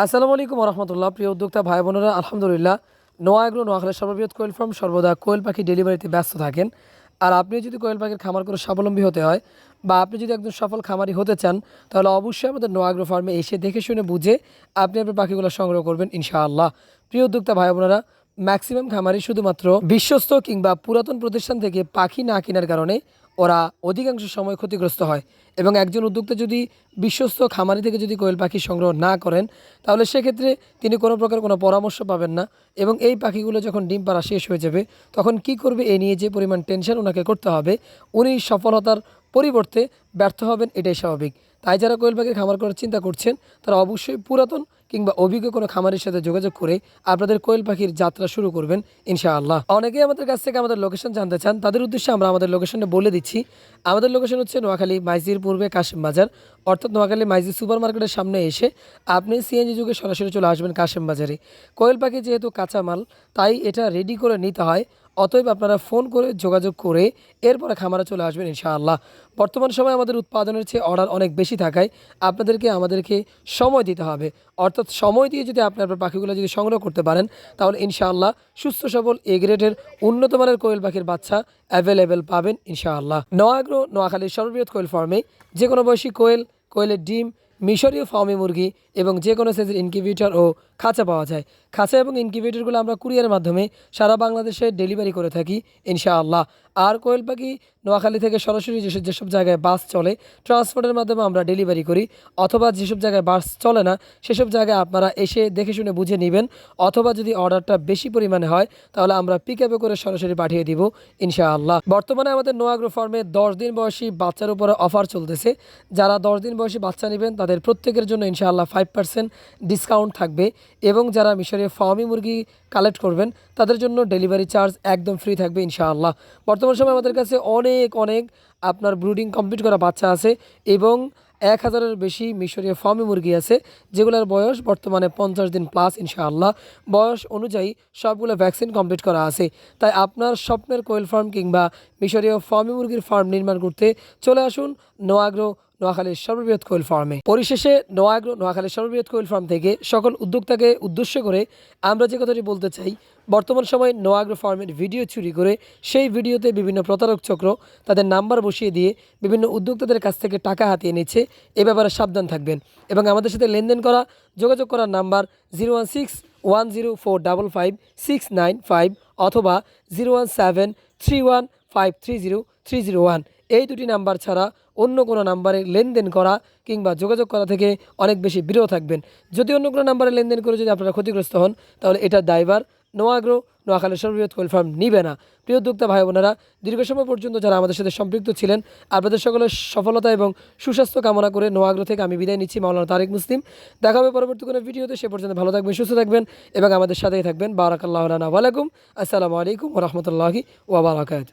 আসসালামু আলাইকুম রহমতুল্লাহ প্রিয় উদ্যোক্তা ভাই বোনেরা, আলহামদুলিল্লাহ। নোয়াগ্রো নোয়াখালের সর্ববৃহৎ কোয়েল ফার্ম সর্বদা কোয়েল পাখি ডেলিভারিতে ব্যস্ত থাকেন। আর আপনি যদি কোয়েল পাখির খামার করে স্বাবলম্বী হতে হয় বা আপনি যদি একজন সফল খামারি হতে চান, তাহলে অবশ্যই আমাদের নোয়াগ্রো ফার্মে এসে দেখে শুনে বুঝে আপনি আপনার পাখিগুলো সংগ্রহ করবেন ইনশাআল্লাহ। প্রিয় উদ্যোক্তা ভাই বোনেরা ম্যাক্সিমাম খামারি শুধুমাত্র বিশ্বস্ত কিংবা পুরাতন প্রতিষ্ঠান থেকে পাখি না কেনার কারণে ওরা অধিকাংশ সময় ক্ষতিগ্রস্ত হয়। এবং একজন উদ্যোক্তা যদি বিশ্বস্ত খামারি থেকে যদি কোয়েল পাখি সংগ্রহ না করেন, তাহলে সেক্ষেত্রে তিনি কোনো প্রকার কোনো পরামর্শ পাবেন না এবং এই পাখিগুলো যখন ডিম পাড়া শেষ হয়ে যাবে, তখন কি করবে এ নিয়ে যে পরিমাণ টেনশন ওনাকে করতে হবে, উনি সফলতার পরিবর্তে ব্যর্থ হবেন এটাই স্বাভাবিক। তাই যারা কোয়েল পাখির খামার করার চিন্তা করছেন, তারা অবশ্যই পুরাতন কিংবা অভিজ্ঞ কোনো খামারের সাথে যোগাযোগ করে আপনাদের কোয়েল পাখির যাত্রা শুরু করবেন, ইনশাআল্লাহ। অনেকেই আমাদের কাছ থেকে আমাদের লোকেশন জানতে চান, তাদের উদ্দেশ্যে আমরা আমাদের লোকেশনটা বলে দিচ্ছি। আমাদের লোকেশন হচ্ছে নোয়াখালী মাইজির পূর্বে কাশিম বাজার। অর্থাৎ নোয়াখালী মাইজি সুপার মার্কেটের সামনে এসে আপনি সিএনজি যুগে সরাসরি চলে আসবেন কাশিম বাজারে। কোয়েল পাখি যেহেতু কাঁচামাল, তাই এটা রেডি করে নিতে হয়। অতএব আপনারা ফোন করে যোগাযোগ করে এরপরে খামারে চলে আসবেন ইনশাআল্লাহ। বর্তমান সময়ে আমাদের উৎপাদনের চেয়ে অর্ডার অনেক বেশি থাকায় আপনাদেরকে, আমাদেরকে সময় দিতে হবে। অর্থাৎ সময় দিয়ে যদি আপনি আপনার পাখিগুলো যদি সংগ্রহ করতে পারেন, তাহলে ইনশাআল্লাহ সুস্থ সবল, এ গ্রেডের, উন্নত মানের কোয়েল পাখির বাচ্চা অ্যাভেলেবেল পাবেন ইনশাআল্লাহ। নোয়াগ্রো নোয়াখালীর সর্ববৃহৎ কোয়েল ফার্মে যে কোনো বয়সী কোয়েল, কোয়েলের ডিম, মিশরীয় ফার্মি মুরগি এবং যে কোনো সাইজের ইনকিউবেটর ও খাঁচা পাওয়া যায়। খাঁচা এবং ইনকিউবেটরগুলো আমরা কুরিয়ারের মাধ্যমে সারা বাংলাদেশে ডেলিভারি করে থাকি, ইনশাআল্লাহ। আর কোয়েল পাখি নোয়াখালী থেকে সরাসরি যেসব যেসব জায়গায় বাস চলে, ট্রান্সপোর্টের মাধ্যমে আমরা ডেলিভারি করি, অথবা যেসব জায়গায় বাস চলে না, সেসব জায়গায় আপনারা এসে দেখে শুনে বুঝে নেবেন, অথবা যদি অর্ডারটা বেশি পরিমাণে হয়, তাহলে আমরা পিক আপে করে সরাসরি পাঠিয়ে দিব, ইনশাআল্লাহ। বর্তমানে আমাদের নোয়াগ্রো ফার্মে দশ দিন বয়সী বাচ্চার উপরে অফার চলতেছে। যারা দশ দিন বয়সী বাচ্চা নেবেন, তাদের প্রত্যেকের জন্য ইনশাআল্লাহ ফাইভ পার্সেন্ট ডিসকাউন্ট থাকবে এবং যারা মিশরীয় ফার্মি মুরগি কালেক্ট করবেন, তাদের জন্য ডেলিভারি চার্জ একদম ফ্রি থাকবে ইনশাআল্লাহ। বর্তমান সময় আমাদের কাছে অনেক অনেক আপনার ব্রুডিং কমপ্লিট করা বাচ্চা আছে এবং এক হাজারের বেশি মিশরীয় ফার্মি মুরগি আছে, যেগুলোর বয়স বর্তমানে পঞ্চাশ দিন প্লাস ইনশাআল্লাহ। বয়স অনুযায়ী সবগুলো ভ্যাকসিন কমপ্লিট করা আছে। তাই আপনার স্বপ্নের কোয়েল ফার্ম কিংবা মিশরীয় ফার্মি মুরগির ফার্ম নির্মাণ করতে চলে আসুন নোয়াগ্রো নোয়াখালীর সর্ববৃহৎ কোয়েল ফার্মে। পরিশেষে নোয়াগ্রো নোয়াখালীর সর্ববৃহৎ কোয়েল ফার্ম থেকে সকল উদ্যোক্তাকে উদ্দেশ্য করে আমরা যে কথাটি বলতে চাই, বর্তমান সময়ে নোয়াগ্রো ফার্মের ভিডিও চুরি করে সেই ভিডিওতে বিভিন্ন প্রতারক চক্র তাদের নাম্বার বসিয়ে দিয়ে বিভিন্ন উদ্যোক্তাদের কাছ থেকে টাকা হাতিয়ে নিচ্ছে। এ ব্যাপারে সাবধান থাকবেন এবং আমাদের সাথে লেনদেন করা, যোগাযোগ করার number zero one six one zero four double five six nine five অথবা zero one seven three one five three zero three zero one. এই দুটি নাম্বার ছাড়া অন্য কোনো নাম্বারে লেনদেন করা কিংবা যোগাযোগ করা থেকে অনেক বেশি বিরত থাকবেন। যদি অন্য কোনো নাম্বারে লেনদেন করে যদি আপনারা ক্ষতিগ্রস্ত হন, তাহলে এটার দায়ভার নোয়াগ্রো নোয়াখালী সর্ববৃহৎ কোয়েল ফার্ম নিবে না। প্রিয় উদ্যোক্তা ভাই বোনেরা, দীর্ঘ সময় পর্যন্ত যারা আমাদের সাথে সম্পৃক্ত ছিলেন, আপনাদের সকলের সফলতা এবং সুস্বাস্থ্য কামনা করে নোয়াগ্রো থেকে আমি বিদায় নিচ্ছি। মাওলানা তারেক মুসলিম, দেখা হবে পরবর্তী কোনো ভিডিওতে। সে পর্যন্ত ভালো থাকবেন, সুস্থ থাকবেন এবং আমাদের সাথেই থাকবেন। বারাকাল্লাহ আলাইকুম আসসালামু আলাইকুম রহমতুল্লাহি ওবরাকাত